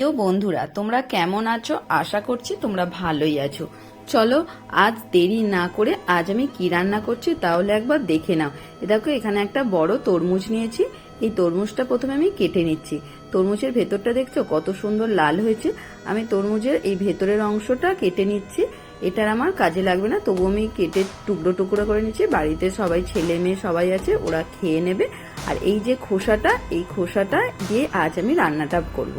প্রিয় বন্ধুরা, তোমরা কেমন আছো? আশা করছি তোমরা ভালোই আছো। চলো, আজ দেরি না করে আজ আমি কি রান্না করছি তাহলে একবার দেখে নাও। এ দেখো, এখানে একটা বড় তরমুজ নিয়েছি। এই তরমুজটা প্রথমে আমি কেটে নিচ্ছি। তরমুজের ভেতরটা দেখছ, কত সুন্দর লাল হয়েছে। আমি তরমুজের এই ভেতরের অংশটা কেটে নিচ্ছি। এটার আমার কাজে লাগবে না তবু আমি কেটে টুকরো টুকরো করে নিচ্ছি। বাড়িতে সবাই, ছেলে মেয়ে সবাই আছে, ওরা খেয়ে নেবে। আর এই যে খোসাটা, এই খোসাটা দিয়ে আজ আমি রান্নাটা করব।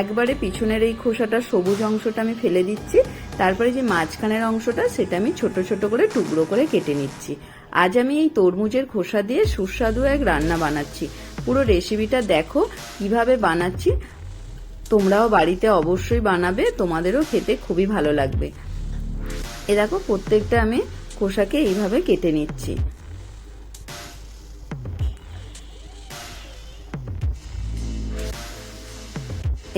একবারে পিছনের এই খোসাটা সবুজ অংশটা আমি ফেলে দিচ্ছি। তারপরে যে মাঝখানের অংশটা, সেটা আমি ছোট ছোট করে টুকরো করে কেটে নিচ্ছি। আজ আমি এই তরমুজের খোসা দিয়ে সুস্বাদু এক রান্না বানাচ্ছি। পুরো রেসিপিটা দেখো, কীভাবে বানাচ্ছি। তোমরাও বাড়িতে অবশ্যই বানাবে, তোমাদেরও খেতে খুবই ভালো লাগবে। এ দেখো, প্রত্যেকটা আমি খোসাকে এইভাবে কেটে নিচ্ছি।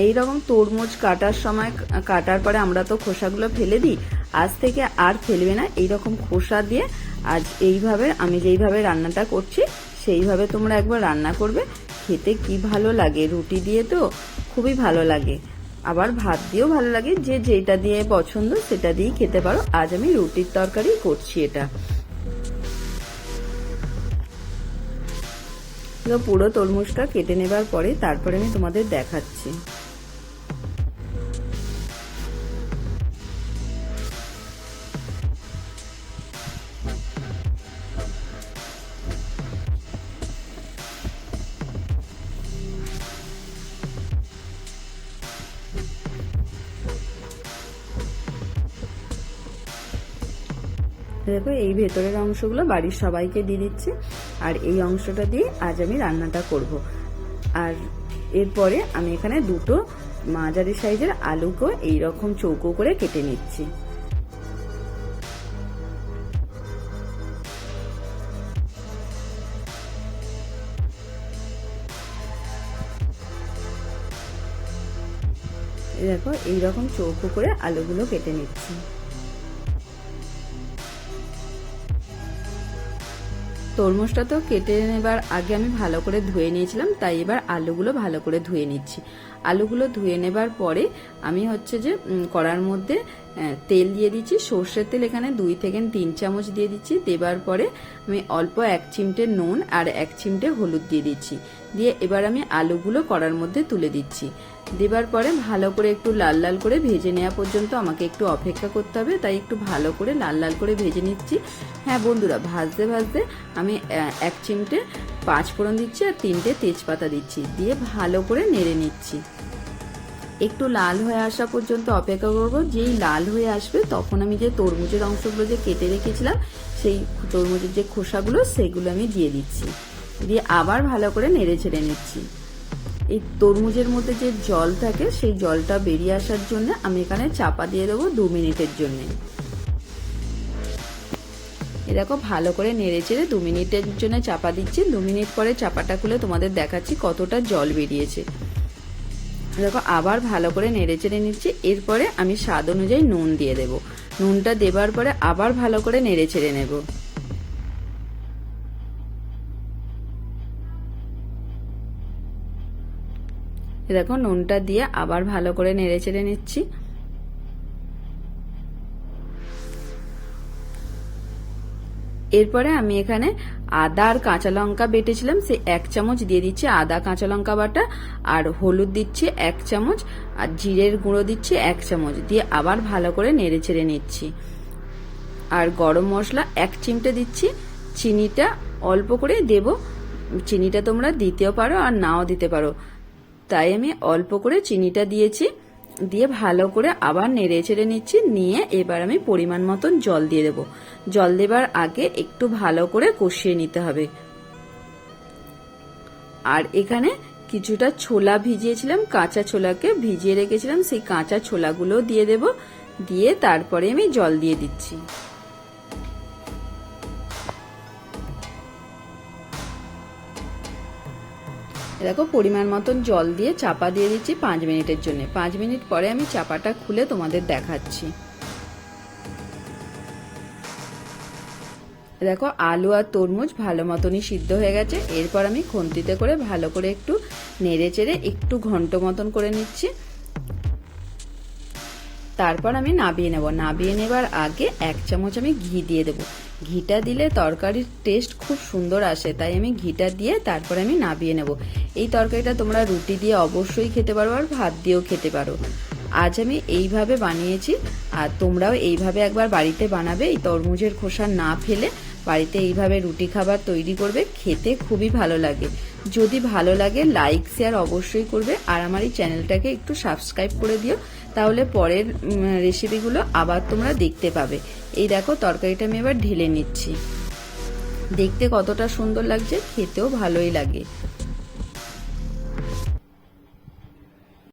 এই রকম তরমুজ কাটার সময়, কাটার পরে আমরা তো খোসাগুলো ফেলে দিই, আজ থেকে আর ফেলবে না এই রকম খোসা দিয়ে আজ এইভাবে, আমি যেইভাবে রান্নাটা করছি, সেইভাবে তোমরা একবার রান্না করবে, খেতে কি ভালো লাগে? রুটি দিয়ে তো খুবই ভালো লাগে। আবার ভাত দিয়েও ভালো লাগে, যে যেটা দিয়ে পছন্দ সেটা দিয়েই খেতে পারো। আজ আমি রুটির তরকারি করছি এটা। পুরো তরমুজটা কেটে নেবার পরে তারপরে আমি তোমাদের দেখাচ্ছি। দেখো, এই ভেতরের অংশগুলো বাড়ির সবাইকে দিয়ে দিচ্ছি। আর এই অংশটা দিয়ে আজ আমি রান্নাটা করব। আর এরপরে আমি এখানে দুটো মাঝারি সাইজের আলুকে এইরকম চৌকো করে কেটে নিচ্ছি। দেখো, এইরকম চৌকো করে আলুগুলো কেটে নিচ্ছি। তরমুজটা তো কেটে নেবার আগে আমি ভালো করে ধুয়ে নিয়েছিলাম, তাই এবার আলুগুলো ভালো করে ধুয়ে নিচ্ছি। আলুগুলো ধুয়ে নেবার পরে আমি হচ্ছে যে কড়ার মধ্যে তেল দিয়ে দিচ্ছি। সর্ষের তেল এখানে দুই থেকে তিন চামচ দিয়ে দিচ্ছি। দেবার পরে আমি অল্প এক চিমটে নুন আর এক চিমটে হলুদ দিয়ে দিচ্ছি। দিয়ে এবার আমি আলুগুলো কড়ার মধ্যে তুলে দিচ্ছি। দেবার পরে ভালো করে একটু লাল লাল করে ভেজে নেওয়া পর্যন্ত আমাকে একটু অপেক্ষা করতে হবে, তাই একটু ভালো করে লাল লাল করে ভেজে নিচ্ছি। হ্যাঁ বন্ধুরা, ভাজতে ভাজতে আমি এক চিমটে পাঁচ ফোড়ন দিচ্ছি আর তিনটে তেজপাতা দিচ্ছি। দিয়ে ভালো করে নেড়ে নিচ্ছি। একটু লাল হয়ে আসা পর্যন্ত অপেক্ষা করব। যেই লাল হয়ে আসবে, তখন আমি যে তরমুজের অংশগুলো যে কেটে রেখেছিলাম, সেই তরমুজের যে খোসাগুলো, সেগুলো আমি দিয়ে দিচ্ছি। দিয়ে আবার ভালো করে নেড়ে ছেড়ে নিচ্ছি। এই তরমুজের মধ্যে যে জল থাকে, সেই জলটা বেরিয়ে আসার জন্য আমি এখানে চাপা দিয়ে দেবো দু মিনিটের জন্য। দেখো, ভালো করে নেড়ে চেড়ে দু মিনিটের জন্য চাপা দিচ্ছি। দু মিনিট পরে চাপাটা খুলে তোমাদের দেখাচ্ছি কতটা জল বেরিয়েছে। দেখো, আবার ভালো করে নেড়ে চেড়ে নিচ্ছি। এরপরে আমি স্বাদ অনুযায়ী নুন দিয়ে দেব। নুনটা দেবার পরে আবার ভালো করে নেড়ে চেড়ে নেব। দেখো, নুনটা দিয়ে আবার ভালো করে নেড়ে চেড়ে নিচ্ছি। এরপরে আমি এখানে আদা আর কাঁচা লঙ্কা বেটেছিলাম, সে এক চামচ দিয়ে দিচ্ছি আদা, কাঁচা লঙ্কা বাটা, আর হলুদ দিচ্ছি এক চামচ, আর জিরের গুঁড়ো দিচ্ছি এক চামচ, দিয়ে আবার ভালো করে নেড়ে ছেড়ে নিচ্ছি। আর গরম মশলা এক চিমটে দিচ্ছি, চিনিটা অল্প করে দেব। চিনিটা তোমরা দিতেও পারো আর নাও দিতে পারো। তাই আমি অল্প করে চিনিটা দিয়েছি। দিয়ে ভালো করে আবার নেড়ে ছেড়ে নিচ্ছি। নিয়ে এবার আমি পরিমাণ মতন জল দিয়ে দেব। জল দেবার আগে একটু ভালো করে কষিয়ে নিতে হবে। আর এখানে কিছুটা ছোলা ভিজিয়েছিলাম, কাঁচা ছোলাকে ভিজিয়ে রেখেছিলাম, সেই কাঁচা ছোলাগুলো দিয়ে দেব। দিয়ে তারপরে আমি জল দিয়ে দিচ্ছি। দেখো, পরিমাণ মতন জল দিয়ে চাপা দিয়ে দিচ্ছি পাঁচ মিনিটের জন্য। পাঁচ মিনিট পরে আমি চাপাটা খুলে তোমাদের দেখাচ্ছি। দেখো, আলু আর তরমুজ ভালো মতনই সিদ্ধ হয়ে গেছে। এরপর আমি খুন্তিতে করে ভালো করে একটু নেড়ে চেড়ে একটু ঘন্ট মতন করে নিচ্ছি। তারপর আমি নাবিয়ে নেব। নাবিয়ে নেবার আগে এক চামচ আমি ঘি দিয়ে দেবো। ঘিটা দিলে তরকারির টেস্ট খুব সুন্দর আসে, তাই আমি ঘিটা দিয়ে তারপর আমি নাবিয়ে নেব। এই তরকারিটা তোমরা রুটি দিয়ে অবশ্যই খেতে পারো আর ভাত দিয়েও খেতে পারো। আজ আমি এইভাবে বানিয়েছি আর তোমরাও এইভাবে একবার বাড়িতে বানাবে, এই তরমুজের খোসা না ফেলে বাড়িতে এইভাবে রুটি খাবার তৈরি করবে, খেতে খুবই ভালো লাগে। যদি ভালো লাগে লাইক শেয়ার অবশ্যই করবে আর আমার এই চ্যানেলটাকে একটু সাবস্ক্রাইব করে দিও, তাহলে পরের রেসিপিগুলো আবার তোমরা দেখতে পাবে। এই দেখো তরকারিটা আমি এবার ঢেলে নিচ্ছি। দেখতে কতটা সুন্দর লাগছে, খেতেও ভালোই লাগে।